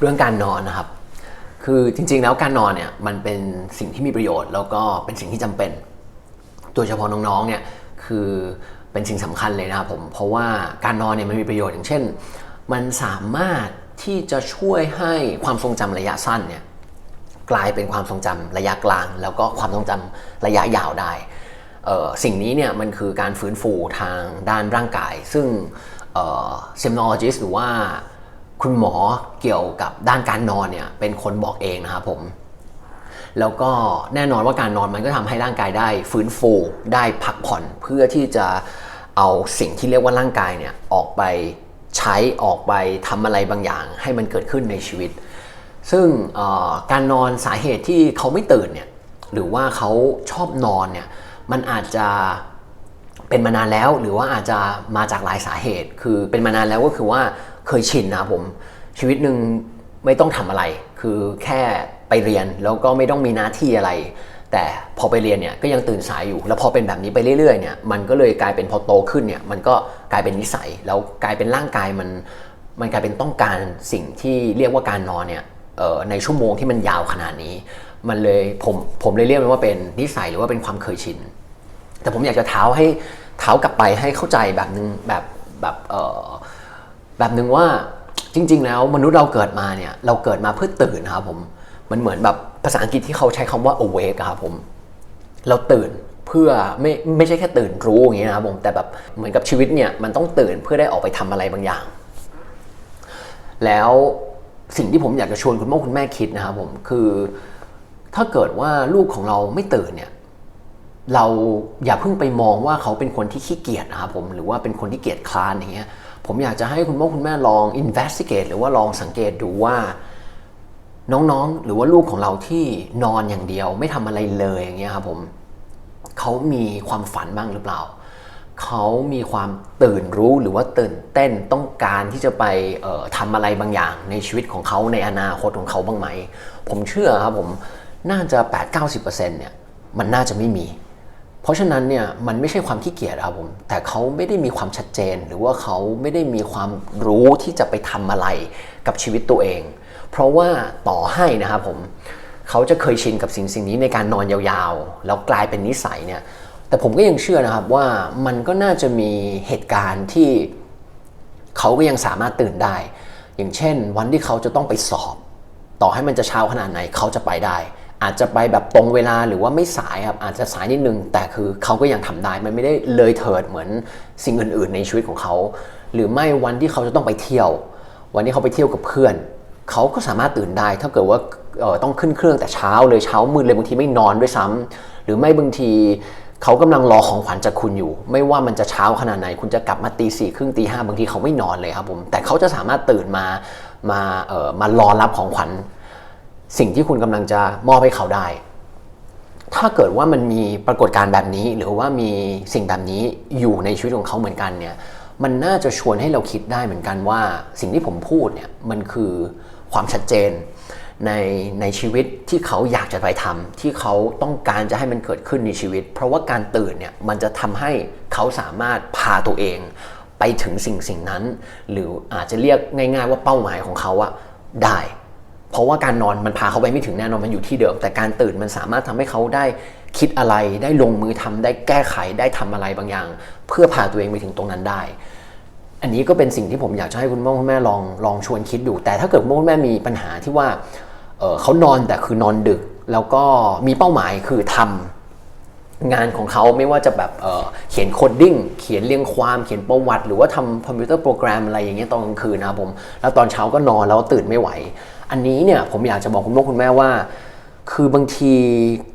เรื่องการนอนนะครับ คือจริงๆแล้วการนอนเนี่ยมันเป็นสิ่งที่มีประโยชน์ แล้วก็เป็นสิ่งที่จำเป็น โดยเฉพาะน้องๆเนี่ยคือเป็นสิ่งสำคัญเลยนะครับผมเพราะว่าการนอนเนี่ยมันมีประโยชน์อย่างเช่น มันสามารถที่จะช่วยให้ความทรงจำระยะสั้นเนี่ยกลายเป็นความทรงจำระยะกลาง แล้วก็ความทรงจำระยะยาวได้สิ่งนี้เนี่ยมันคือการฟื้นฟูทางด้านร่างกาย ซึ่งเซมโนโลจิสหรือว่า คุณหมอเกี่ยวกับด้านการนอนเนี่ยเป็นคนบอกเองนะครับผม แล้วก็แน่นอนว่าการนอนมันก็ทำให้ร่างกายได้ฟื้นฟูได้พักผ่อนเพื่อที่จะเอาสิ่งที่เรียกว่าร่างกายเนี่ยออกไปใช้ออกไปทำอะไรบางอย่าง ให้มันเกิดขึ้นในชีวิต ซึ่งการนอนสาเหตุที่เขาไม่ตื่นเนี่ยหรือว่าเขาชอบนอนเนี่ยมันอาจจะ เป็นมานานแล้วหรือว่าอาจจะมาจากหลายสาเหตุ คือเป็นมานานแล้วก็คือว่าเคยชินนะผมชีวิตหนึ่งไม่ต้องทำอะไร คือแค่ไปเรียนแล้วก็ไม่ต้องมีหน้าที่อะไร แต่พอไปเรียนเนี่ยก็ยังตื่นสายอยู่ แล้วพอเป็นแบบนี้ไปเรื่อยๆเนี่ยมันก็เลยกลายเป็นพอโตขึ้นเนี่ยมันก็กลายเป็นนิสัยแล้วกลายเป็นร่างกายมันมันกลายเป็นต้องการสิ่งที่เรียกว่าการนอนเนี่ยในชั่วโมงที่มันยาวขนาดนี้ มันเลยผมผมเลยเรียกมันว่าเป็นนิสัยหรือว่าเป็นความเคยชิน แต่ผมอยากจะเท้าให้เท้ากลับไปให้เข้าใจแบบนึงแบบแบบเออแบบนึงว่าจริง ๆ แล้วมนุษย์เราเกิดมาเนี่ยเราเกิดมาเพื่อตื่นครับผมมันเหมือนแบบภาษาอังกฤษที่เขาใช้คำว่า awake ครับผมเราตื่นเพื่อไม่ไม่ใช่แค่ตื่นรู้อย่างนี้นะครับผมแต่แบบเหมือนกับชีวิตเนี่ยมันต้องตื่นเพื่อได้ออกไปทำอะไรบางอย่าง แล้วสิ่งที่ผมอยากจะชวนคุณพ่อคุณแม่คิดนะครับผมคือ ถ้าเกิดว่าลูกของเราไม่ตื่นเนี่ย เราอย่าเพิ่งไปมองว่าเขาเป็นคนที่ขี้เกียจนะครับผมหรือว่าเป็นคนที่เกียจคลานอย่างเงี้ยผมอยากจะให้คุณพ่อคุณแม่ลอง investigate หรือว่าลองสังเกตดูว่าน้องๆ หรือว่าลูกของเราที่นอนอย่างเดียว ไม่ทำอะไรเลยอย่างเงี้ยครับผมเขามีความฝันบ้างหรือเปล่า เขามีความตื่นรู้หรือว่าตื่นเต้นต้องการที่จะไปทำอะไรบางอย่างในชีวิตของเขาในอนาคตของเขาบ้างไหม ผมเชื่อครับผมน่าจะ 8-90%เนี่ยมันน่าจะไม่มี เพราะฉะนั้นเนี่ยมันไม่ใช่ความขี้เกียจครับผมแต่เขาไม่ได้มีความชัดเจน หรือว่าเขาไม่ได้มีความรู้ที่จะไปทำอะไรกับชีวิตตัวเอง เพราะว่าต่อให้นะครับผมเขาจะเคยชินกับสิ่งสิ่งนี้ในการนอนยาวๆ แล้วกลายเป็นนิสัยเนี่ยแต่ผมก็ยังเชื่อนะครับว่ามันก็น่าจะมีเหตุการณ์ที่เขาก็ยังสามารถตื่นได้ อย่างเช่น วันที่เขาจะต้องไปสอบ ต่อให้มันจะเช้าขนาดไหนเขาจะไปได้ อาจจะไปแบบตรงเวลาหรือว่าไม่สายครับอาจจะสายนิดนึง แต่คือเขาก็ยังทำได้มันไม่ได้เลยเถิดเหมือนสิ่งอื่น ๆ ในชีวิตของเขา หรือไม่วันที่เขาจะต้องไปเที่ยว วันที่เขาไปเที่ยวกับเพื่อน เขาก็สามารถตื่นได้ถ้าเกิดว่าต้องขึ้นเครื่องแต่เช้าเลยเช้ามืดเลยบางทีไม่นอนด้วยซ้ำหรือไม่บางทีเขากำลังรอของขวัญจากคุณอยู่ ไม่ว่ามันจะเช้าขนาดไหน คุณจะกลับมาตีสี่ครึ่งตีห้าบางทีเขาไม่นอนเลยครับผมแต่เขาจะสามารถตื่นมามาเออมารอรับของขวัญ สิ่งที่คุณกำลังจะมอบให้เขาได้ ถ้าเกิดว่ามันมีปรากฏการณ์แบบนี้ หรือว่ามีสิ่งแบบนี้อยู่ในชีวิตของเขาเหมือนกันเนี่ย มันน่าจะชวนให้เราคิดได้เหมือนกันว่า สิ่งที่ผมพูดเนี่ยมันคือความชัดเจนในในชีวิตที่เขาอยากจะไปทำที่เขาต้องการจะให้มันเกิดขึ้นในชีวิต เพราะว่าการตื่นเนี่ยมันจะทำให้เขาสามารถพาตัวเอง ไปถึงสิ่งสิ่งนั้น หรืออาจจะเรียกง่าย ๆ ว่าเป้าหมายของเขาอะได้ เพราะว่าการนอนมันพาเขาไปไม่ถึงแน่นอนมันอยู่ที่เดิม แต่การตื่นมันสามารถทำให้เขาได้คิดอะไรได้ลงมือทำได้แก้ไขได้ทำอะไรบางอย่าง เพื่อพาตัวเองไปถึงตรงนั้นได้ อันนี้ก็เป็นสิ่งที่ผมอยากจะให้คุณพ่อคุณแม่ลองลองชวนคิดดู แต่ถ้าเกิดคุณพ่อคุณแม่มีปัญหาที่ว่าเเขานอนแต่คือนอนดึก แล้วก็มีเป้าหมายคือทำงานของเขาไม่ว่าจะแบบเเขียนโคดดิ้งเขียนเรียงความเขียนประวัติ หรือว่าทำคอมพิวเตอร์โปรแกรมอะไรอย่างเงี้ยตอนกลางคืนนะผมแล้วตอนเช้าก็นอนแล้วตื่นไม่ไหว อันนี้เนี่ยผมอยากจะบอกคุณพ่อคุณแม่ว่า คือบางที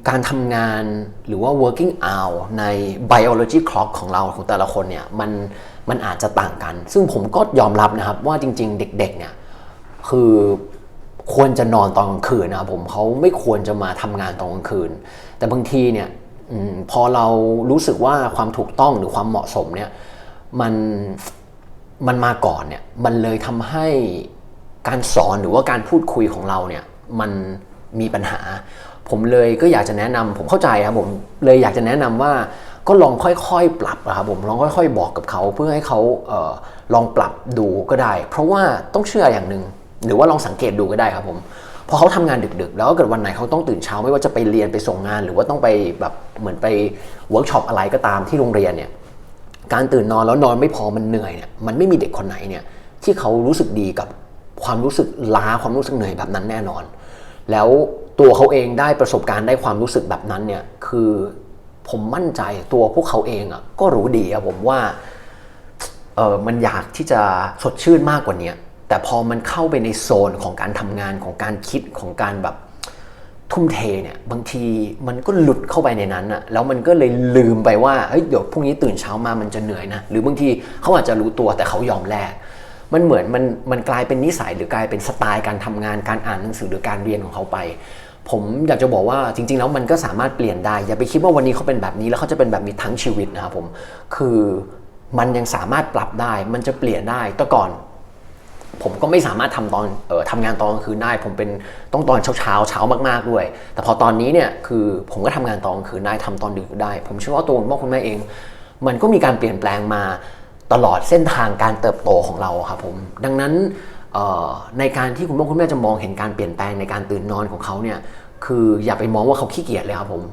การทำงานหรือว่า working hour ใน biology clock ของเราของแต่ละคนเนี่ยมันมันอาจจะต่างกัน ซึ่งผมก็ยอมรับนะครับว่าจริง ๆ เด็กๆเนี่ยคือควรจะนอนตอนกลางคืนนะครับผมเขาไม่ควรจะมาทำงานตอนกลางคืน แต่บางทีเนี่ยอพอเรารู้สึกว่าความถูกต้องหรือความเหมาะสมเนี่ยมันมันมาก่อนเนี่ยมันเลยทำให้ การสอนหรือว่าการพูดคุยของเราเนี่ยมันมีปัญหา ผมเลยก็อยากจะแนะนำผมเข้าใจครับผมเลยอยากจะแนะนำว่าก็ลองค่อยๆปรับอะครับผมลองค่อยๆ บอกกับเขาเพื่อให้เขาเออลองปรับดูก็ได้ เพราะว่าต้องเชื่ออย่างหนึ่งหรือว่าลองสังเกตดูก็ได้ครับผมพอเขาทำงานดึกๆ แล้วก็เกิดวันไหนเขาต้องตื่นเช้าไม่ว่าจะไปเรียนไปส่งงาน หรือว่าต้องไปแบบเหมือนไปเวิร์กช็อปอะไรก็ตามที่โรงเรียนเนี่ยการตื่นนอนแล้วนอนไม่พอมันเหนื่อยเนี่ยมันไม่มีเด็กคนไหนเนี่ยที่เขารู้สึกดีกับ ความรู้สึกล้าความรู้สึกเหนื่อยแบบนั้นแน่นอน แล้วตัวเขาเองได้ประสบการณ์ได้ความรู้สึกแบบนั้นเนี่ยคือผมมั่นใจตัวพวกเขาเองอะก็รู้ดีอะผมว่าเออมันอยากที่จะสดชื่นมากกว่านี้แต่พอมันเข้าไปในโซนของการทำงานของการคิดของการแบบทุ่มเทเนี่ยบางทีมันก็หลุดเข้าไปในนั้นอะแล้วมันก็เลยลืมไปว่าเฮ้ยเดี๋ยวพรุ่งนี้ตื่นเช้ามามันจะเหนื่อยนะหรือบางทีเขาอาจจะรู้ตัวแต่เขายอมแลก มันเหมือนมันมันกลายเป็นนิสัยหรือกลายเป็นสไตล์การทำงานการอ่านหนังสือหรือการเรียนของเขาไป ผมอยากจะบอกว่าจริง ๆ แล้วมันก็สามารถเปลี่ยนได้ อย่าไปคิดว่าวันนี้เขาเป็นแบบนี้แล้วเขาจะเป็นแบบนี้ทั้งชีวิตนะครับผมคือมันยังสามารถปรับได้ มันจะเปลี่ยนได้แต่ก่อนผมก็ไม่สามารถทำตอนเออทำงานตอนกลางคืนได้ ผมเป็นต้องตอนเช้าเช้าเช้ามาก ๆ ด้วย แต่พอตอนนี้เนี่ยคือผมก็ทำงานตอนกลางคืนได้ทำตอนดึกได้ ผมเชื่อว่าตัวคุณพ่อคุณแม่เอง มันก็มีการเปลี่ยนแปลงมา ตลอดเส้นทางการเติบโตของเราครับผม ดังนั้นในการที่คุณพ่อคุณแม่จะมองเห็นการเปลี่ยนแปลงในการตื่นนอนของเขาเนี่ยคืออย่าไปมองว่าเขาขี้เกียจเลยครับผม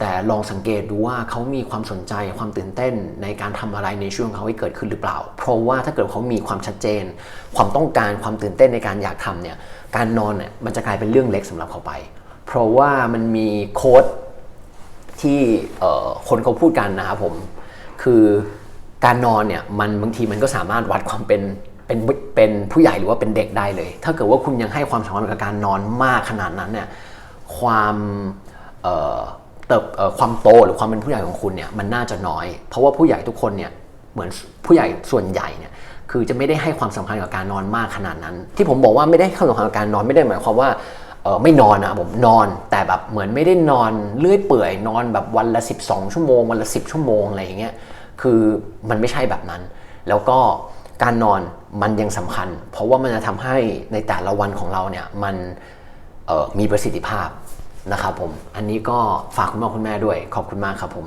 แต่ลองสังเกตดูว่าเขามีความสนใจความตื่นเต้นในการทำอะไรในช่วงเขาให้เกิดขึ้นหรือเปล่า เพราะว่าถ้าเกิดเขามีความชัดเจน ความต้องการความตื่นเต้นในการอยากทำเนี่ยการนอนเนี่ยมันจะกลายเป็นเรื่องเล็กสำหรับเขาไป เพราะว่ามันมีโค้ดที่คนเขาพูดกันนะครับผมคือ การนอนเนี่ยมันบางทีมันก็สามารถวัดความเป็นเป็นเป็นผู้ใหญ่หรือว่าเป็นเด็กได้เลย ถ้าเกิดว่าคุณยังให้ความสำคัญกับการนอนมากขนาดนั้นเนี่ยความเอ่อเติบเอ่อความโตหรือความเป็นผู้ใหญ่ของคุณเนี่ยมันน่าจะน้อย เพราะว่าผู้ใหญ่ทุกคนเนี่ยเหมือนผู้ใหญ่ส่วนใหญ่เนี่ยคือจะไม่ได้ให้ความสำคัญกับการนอนมากขนาดนั้น ที่ผมบอกว่าไม่ได้ให้ความสำคัญกับการนอนไม่ได้หมายความว่าเออไม่นอนนะผมนอนแต่แบบเหมือนไม่ได้นอนเลื่อยเปื่อยนอนแบบวันละ 12 ชั่วโมง วันละ 10 ชั่วโมงอะไรอย่างเงี้ย คือมันไม่ใช่แบบนั้น แล้วก็การนอนมันยังสำคัญ เพราะว่ามันจะทำให้ในแต่ละวันของเราเนี่ยมันมีประสิทธิภาพนะครับผม อันนี้ก็ฝากคุณพ่อคุณแม่ด้วย ขอบคุณมากครับผม